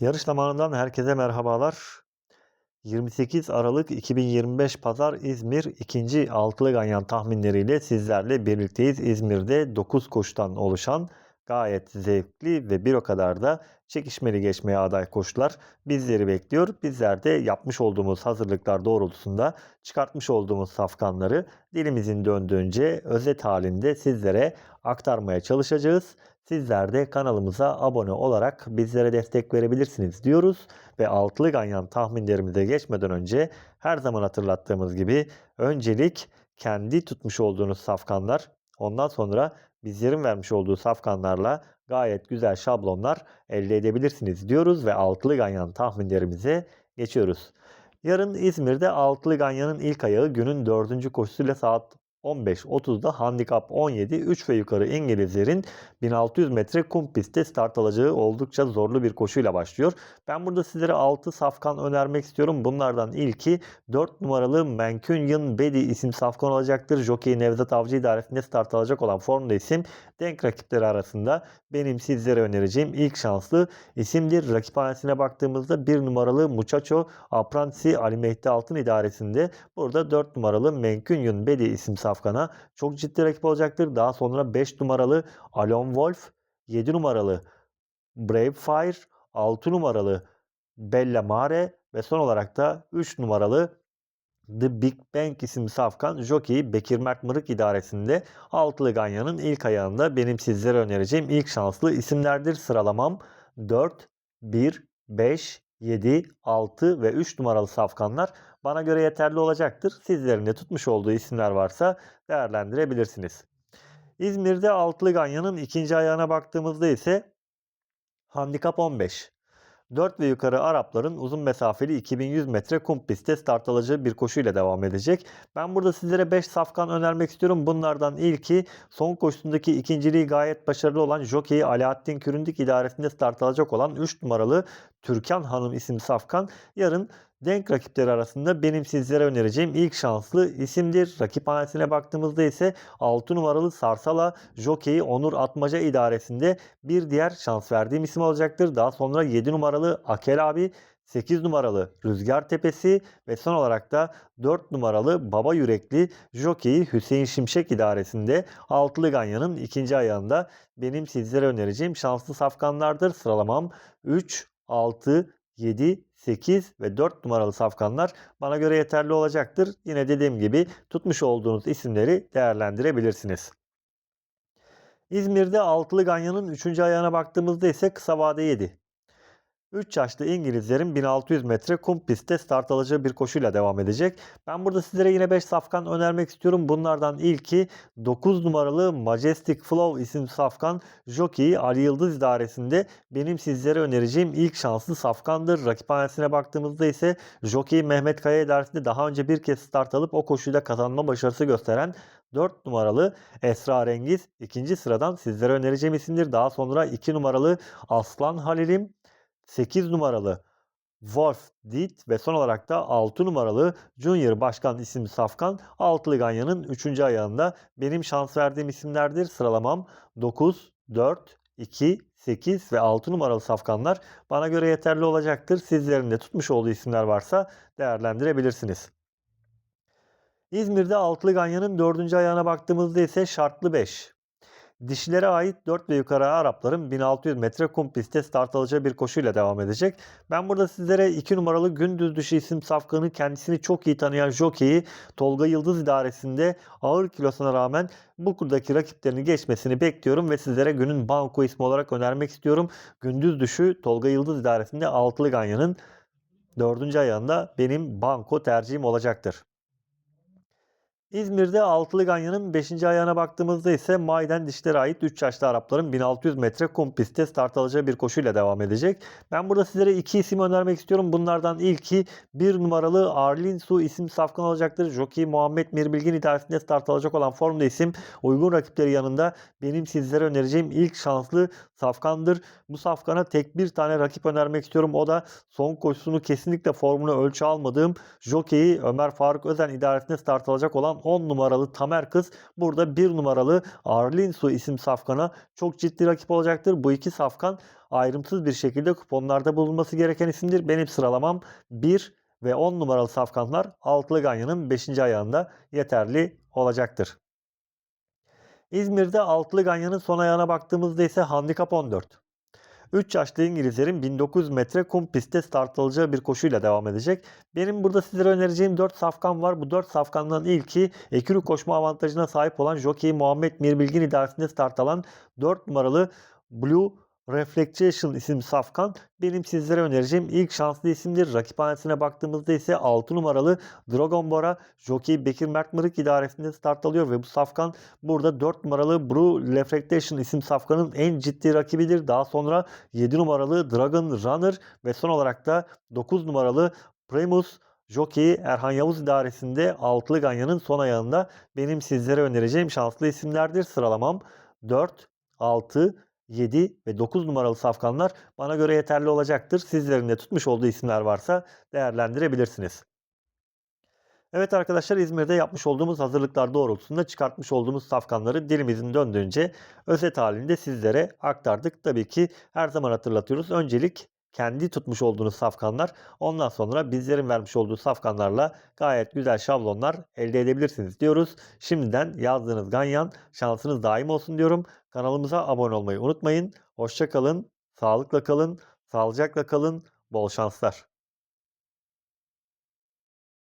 Yarış zamanından herkese merhabalar. 28 Aralık 2025 Pazar İzmir 2. Altılı Ganyan tahminleriyle sizlerle birlikteyiz. İzmir'de 9 koşudan oluşan gayet zevkli ve bir o kadar da çekişmeli geçmeye aday koşular bizleri bekliyor. Bizler de yapmış olduğumuz hazırlıklar doğrultusunda çıkartmış olduğumuz safkanları dilimizin döndüğünce özet halinde sizlere aktarmaya çalışacağız. Sizler de kanalımıza abone olarak bizlere destek verebilirsiniz diyoruz. Ve altılı ganyan tahminlerimize geçmeden önce her zaman hatırlattığımız gibi öncelik kendi tutmuş olduğunuz safkanlar ondan sonra bizlerin vermiş olduğu safkanlarla gayet güzel şablonlar elde edebilirsiniz diyoruz ve altılı ganyan tahminlerimize geçiyoruz. Yarın İzmir'de altılı ganyanın ilk ayağı günün dördüncü koşusuyla saat 15.30'da handikap 17 3 ve yukarı İngilizlerin 1600 metre kum pistte start alacağı oldukça zorlu bir koşuyla başlıyor. Ben burada sizlere 6 safkan önermek istiyorum. Bunlardan ilki 4 numaralı Mancunian Bedi isim safkan olacaktır. Jockey Nevzat Avcı idaresinde start alacak olan formda isim denk rakipleri arasında benim sizlere önereceğim ilk şanslı isimdir. Rakiphanesine baktığımızda 1 numaralı Muchacho Apransi Ali Mehdi Altın idaresinde burada 4 numaralı Mancunian Bedi isim safkana çok ciddi rakip olacaktır. Daha sonra 5 numaralı Alon Wolf, 7 numaralı Brave Fire, 6 numaralı Bella Mare ve son olarak da 3 numaralı The Big Bang isimli safkan jockey Bekir Mert Mırık idaresinde altılı ganyanın ilk ayağında benim sizlere önereceğim ilk şanslı isimlerdir. Sıralamam 4, 1, 5, 7, 6 ve 3 numaralı safkanlar bana göre yeterli olacaktır. Sizlerin de tutmuş olduğu isimler varsa değerlendirebilirsiniz. İzmir'de altılı ganyanın ikinci ayağına baktığımızda ise handikap 15. 4 ve yukarı Arapların uzun mesafeli 2100 metre kum pistte start alacağı bir koşuyla devam edecek. Ben burada sizlere 5 safkan önermek istiyorum. Bunlardan ilki son koşusundaki ikinciliği gayet başarılı olan jockey Alaaddin Küründik idaresinde start alacak olan 3 numaralı Türkan Hanım isimli safkan yarın denk rakipleri arasında benim sizlere önereceğim ilk şanslı isimdir. Rakiphanesine baktığımızda ise 6 numaralı Sarsala Jockey Onur Atmaca idaresinde bir diğer şans verdiğim isim olacaktır. Daha sonra 7 numaralı Akel abi 8 numaralı Rüzgar Tepesi ve son olarak da 4 numaralı Baba Yürekli Jockey Hüseyin Şimşek idaresinde Altılı Ganyan'ın ikinci ayağında benim sizlere önereceğim şanslı safkanlardır. Sıralamam 3, 6, 7, 8 ve 4 numaralı safkanlar bana göre yeterli olacaktır. Yine dediğim gibi tutmuş olduğunuz isimleri değerlendirebilirsiniz. İzmir'de altılı ganyanın 3. ayağına baktığımızda ise kısa vade 7. 3 yaşlı İngilizlerin 1600 metre kum pistte start alacağı bir koşuyla devam edecek. Ben burada sizlere yine 5 safkan önermek istiyorum. Bunlardan ilki 9 numaralı Majestic Flow isim safkan Jockey Ali Yıldız idaresinde benim sizlere önereceğim ilk şanslı safkandır. Rakiphanesine baktığımızda ise Jockey Mehmet Kaya idaresinde daha önce bir kez start alıp o koşuyla kazanma başarısı gösteren 4 numaralı Esra Rengiz ikinci sıradan sizlere önereceğim isimdir. Daha sonra 2 numaralı Aslan Halil'im 8 numaralı Wolf Dit ve son olarak da 6 numaralı Junior Başkan isimli safkan Altılı Ganyan'ın 3. ayağında benim şans verdiğim isimlerdir. Sıralamam 9, 4, 2, 8 ve 6 numaralı safkanlar bana göre yeterli olacaktır. Sizlerin de tutmuş olduğu isimler varsa değerlendirebilirsiniz. İzmir'de Altılı Ganyan'ın 4. ayağına baktığımızda ise şartlı 5. Dişilere ait 4 ve yukarı Arapların 1600 metre kum pistte start alacağı bir koşuyla devam edecek. Ben burada sizlere 2 numaralı Gündüz Dışı isim safkanı kendisini çok iyi tanıyan jokeyi Tolga Yıldız idaresinde ağır kilosuna rağmen bu kurdaki rakiplerini geçmesini bekliyorum ve sizlere günün banko ismi olarak önermek istiyorum. Gündüz Düşü Tolga Yıldız idaresinde Altılı Ganyan'ın 4. ayağında benim banko tercihim olacaktır. İzmir'de Altılı Ganyan'ın 5. ayağına baktığımızda ise Maiden dişlere ait 3 yaşlı Arapların 1600 metre kum pistte start alacağı bir koşuyla devam edecek. Ben burada sizlere iki isim önermek istiyorum. Bunlardan ilki 1 numaralı Arlin Su isim safkan olacaktır. Jockey Muhammed Mirbilgin idaresinde start alacak olan formda isim uygun rakipleri yanında benim sizlere önereceğim ilk şanslı safkandır. Bu safkana tek bir tane rakip önermek istiyorum. O da son koşusunu kesinlikle formunu ölçü almadığım Jockey'i Ömer Faruk Özen idaresinde start alacak olan olan 10 numaralı Tamer Kız burada 1 numaralı Arlinsu isim safkana çok ciddi rakip olacaktır. Bu iki safkan ayrımsız bir şekilde kuponlarda bulunması gereken isimdir. Benim sıralamam 1 ve 10 numaralı safkanlar altılı ganyanın 5. ayağında yeterli olacaktır. İzmir'de altılı ganyanın son ayağına baktığımızda ise handikap 14. 3 yaşlı İngilizlerin 1900 metre kum pistte start alacağı bir koşuyla devam edecek. Benim burada sizlere önereceğim 4 safkan var. Bu 4 safkandan ilki ekürü koşma avantajına sahip olan jockey Muhammed Mirbilgin idaresinde start alan 4 numaralı Blue Reflection isim safkan benim sizlere önereceğim ilk şanslı isimdir. Rakiphanesine baktığımızda ise 6 numaralı Dragon Bora Jockey Bekir Mertmırık idaresinde start alıyor ve bu safkan burada 4 numaralı Blue Reflection isim safkanın en ciddi rakibidir. Daha sonra 7 numaralı Dragon Runner ve son olarak da 9 numaralı Primus Jockey Erhan Yavuz idaresinde altılı ganyanın son ayağında benim sizlere önereceğim şanslı isimlerdir. Sıralamam 4, 6, 7 ve 9 numaralı safkanlar bana göre yeterli olacaktır. Sizlerin de tutmuş olduğu isimler varsa değerlendirebilirsiniz. Evet arkadaşlar İzmir'de yapmış olduğumuz hazırlıklar doğrultusunda çıkartmış olduğumuz safkanları dilimizin döndüğünce özet halinde sizlere aktardık. Tabii ki her zaman hatırlatıyoruz. Öncelik kendi tutmuş olduğunuz safkanlar ondan sonra bizlerin vermiş olduğu safkanlarla gayet güzel şablonlar elde edebilirsiniz diyoruz. Şimdiden yazdığınız ganyan şansınız daim olsun diyorum. Kanalımıza abone olmayı unutmayın. Hoşça kalın, sağlıkla kalın, sağlıcakla kalın, bol şanslar.